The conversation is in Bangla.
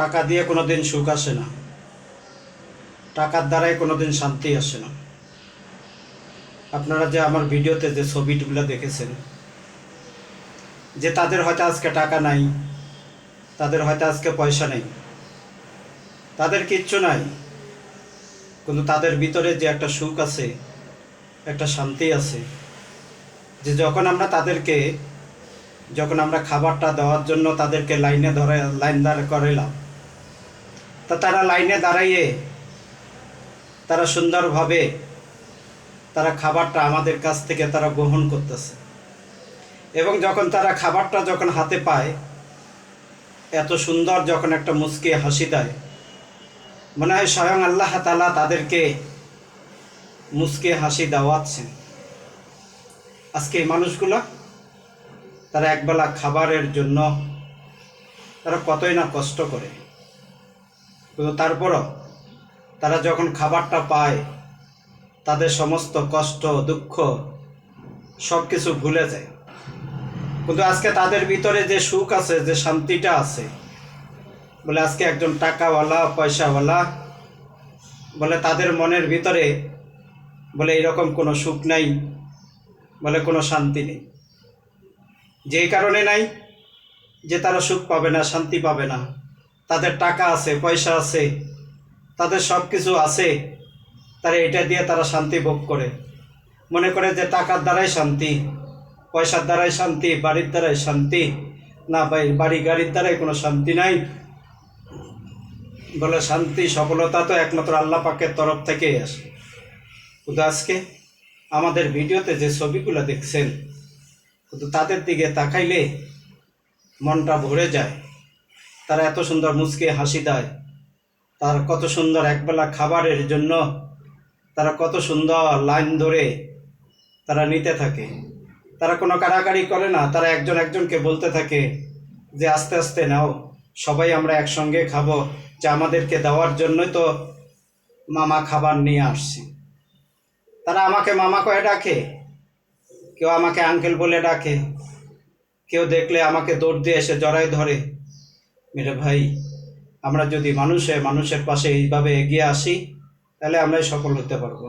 টাকা দিয়ে কোনো দিন সুখ আসে না। টাকার দ্বারাই কোনো দিন শান্তি আসে না। আপনারা যে আমার ভিডিওতে যে ছবিগুলো দেখেছেন, যে তাদের হয়তো আজকে টাকা নাই, তাদের হয়তো আজকে পয়সা নেই, তাদের কিচ্ছু নাই, কিন্তু তাদের ভিতরে যে একটা সুখ আছে, একটা শান্তি আছে, যে যখন আমরা তাদেরকে, যখন আমরা খাবারটা দেওয়ার জন্য তাদেরকে লাইনে ধরে, লাইন দাঁড় করাইলাম তা তারা লাইনে দাঁড়াইয়ে, তারা সুন্দরভাবে তারা খাবারটা আমাদের কাছ থেকে তারা গ্রহণ করতেছে। এবং যখন তারা খাবারটা যখন হাতে পায়, এত সুন্দর যখন একটা মুচকি হাসি দেয়, মনে হয় স্বয়ং আল্লাহ তালা তাদেরকে মুচকে হাসি দেওয়াচ্ছেন। আজকে এই মানুষগুলো, তারা একবেলা খাবারের জন্য তারা কতই না কষ্ট করে। কিন্তু তারপরও তারা যখন খাবারটা পায়, তাদের সমস্ত কষ্ট, দুঃখ সব কিছু ভুলে যায়। কিন্তু আজকে তাদের ভিতরে যে সুখ আছে, যে শান্তিটা আছে, বলে আজকে একজন টাকাওয়ালা, পয়সাওয়ালা বলে তাদের মনের ভিতরে বলে এরকম কোনো সুখ নাই, বলে কোনো শান্তি নেই। যেই কারণে নাই যে তারা সুখ পাবে না, শান্তি পাবে না। তাদের টাকা আছে, পয়সা আছে, তাদের সব কিছু আছে, তারা এটা দিয়ে তারা শান্তি ভোগ করে। মনে করে যে টাকার দ্বারাই শান্তি, পয়সার দ্বারাই শান্তি, বাড়ির দ্বারাই শান্তি, না ভাই, বাড়ি গাড়ির দ্বারাই কোনো শান্তি নাই। বলে শান্তি, সফলতা তো একমাত্র আল্লাহ পাকের তরফ থেকেই আসে। কিন্তু আজকে আমাদের ভিডিওতে যে ছবিগুলো দেখছেন, কিন্তু তাদের দিকে তাকাইলে মনটা ভরে যায়। তারা এত সুন্দর মুচকে হাসি দেয়। তার কত সুন্দর একবেলা খাবারের জন্য তারা কত সুন্দর লাইন ধরে তারা নিতে থাকে। তারা কোনো কাড়াকাড়ি করে না, তারা একজন একজনকে বলতে থাকে যে, আস্তে আস্তে নাও, সবাই আমরা একসঙ্গে খাব, যে আমাদেরকে দেওয়ার জন্যই তো মামা খাবার নিয়ে আসছে। তারা আমাকে মামা কয়ে ডাকে, কেউ আমাকে আঙ্কেল বলে ডাকে, কেউ দেখলে আমাকে দৌড় দিয়ে এসে জড়াই ধরে। মেরে ভাই, আমরা যদি মানুষে মানুষের পাশে এইভাবে এগিয়ে আসি, তাহলে আমরাই সফল হতে পারব।